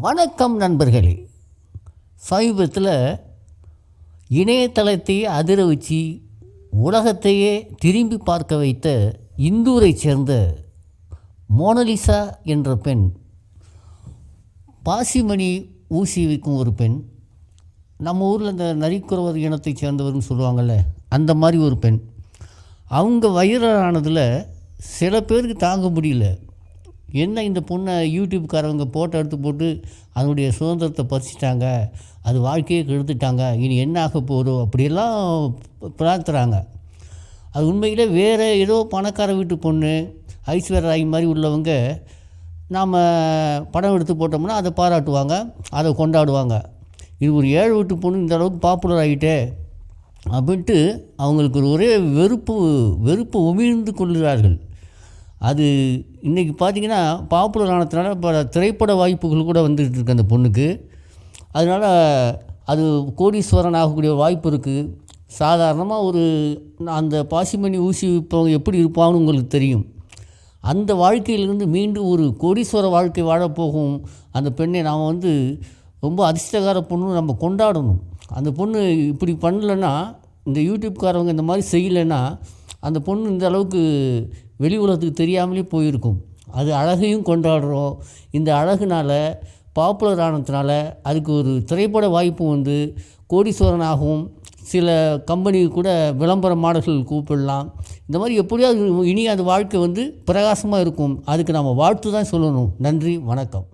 வணக்கம் நண்பர்களே. சமீபத்தில் இணையதளத்தையே அதிர வச்சு உலகத்தையே திரும்பி பார்க்க வைத்த இந்தூரைச் சேர்ந்த மோனலிசா என்ற பெண் பாசிமணி ஊசி வைக்கும் ஒரு பெண் நம்ம ஊரில் இந்த நரிக்குறவர் இனத்தை சேர்ந்தவர்னு சொல்லுவாங்கள்ல அந்த மாதிரி ஒரு பெண். அவங்க வைரலானதில் சில பேருக்கு தாங்க முடியல. என்ன இந்த பொண்ணை யூடியூப்காரவங்க ஃபோட்டோ எடுத்து போட்டு அதனுடைய சுதந்திரத்தை பறிச்சிட்டாங்க? அது வாழ்க்கையை கெடுத்துட்டாங்க. இனி என்ன ஆக போதோ அப்படியெல்லாம் பிரார்த்துறாங்க அது உண்மையிலே வேறு ஏதோ பணக்கார வீட்டு பொண்ணு ஐஸ்வர்யா ராய் மாதிரி உள்ளவங்க நாம் படம் எடுத்து போட்டோம்னா அதை பாராட்டுவாங்க அதை கொண்டாடுவாங்க. இது ஒரு ஏழு வீட்டு பொண்ணு இந்த அளவுக்கு பாப்புலர் ஆகிட்டே அப்படின்ட்டு அவங்களுக்கு ஒரு ஒரே வெறுப்பு வெறுப்பு உமிழ்ந்து கொள்கிறார்கள். அது இன்றைக்கி பார்த்தீங்கன்னா பாப்புலர் ஆனதுனால இப்போ திரைப்பட வாய்ப்புகள் கூட வந்துகிட்டு இருக்கு அந்த பொண்ணுக்கு. அதனால் அது கோடீஸ்வரன் ஆகக்கூடிய வாய்ப்பு இருக்குது சாதாரணமாக ஒரு அந்த பாசிமணி ஊசி விற்பவங்க எப்படி இருப்பாங்கன்னு உங்களுக்கு தெரியும். அந்த வாழ்க்கையிலிருந்து மீண்டும் ஒரு கோடீஸ்வர வாழ்க்கை வாழப்போகும் அந்த பெண்ணை நாம் வந்து ரொம்ப அதிர்ஷ்டகார பொண்ணு நம்ம கொண்டாடணும். அந்த பொண்ணு இப்படி பண்ணலைன்னா இந்த யூடியூப்காரவங்க இந்த மாதிரி செய்யலைன்னா அந்த பொண்ணு இந்த அளவுக்கு வெளி உலகத்துக்கு தெரியாமலே போயிருக்கும். அது அழகையும் கொண்டாடுறோம் இந்த அழகுனால் பாப்புலர் ஆனதுனால அதுக்கு ஒரு திரைப்பட வாய்ப்பு வந்து கோடீஸ்வரனாகவும் சில கம்பெனி கூட விளம்பர மாடல்கள் கூப்பிடலாம். இந்த மாதிரி எப்படியாவது இனி அந்த வாழ்க்கை வந்து பிரகாசமாக இருக்கும். அதுக்கு நம்ம வாழ்த்து தான் சொல்லணும். நன்றி வணக்கம்.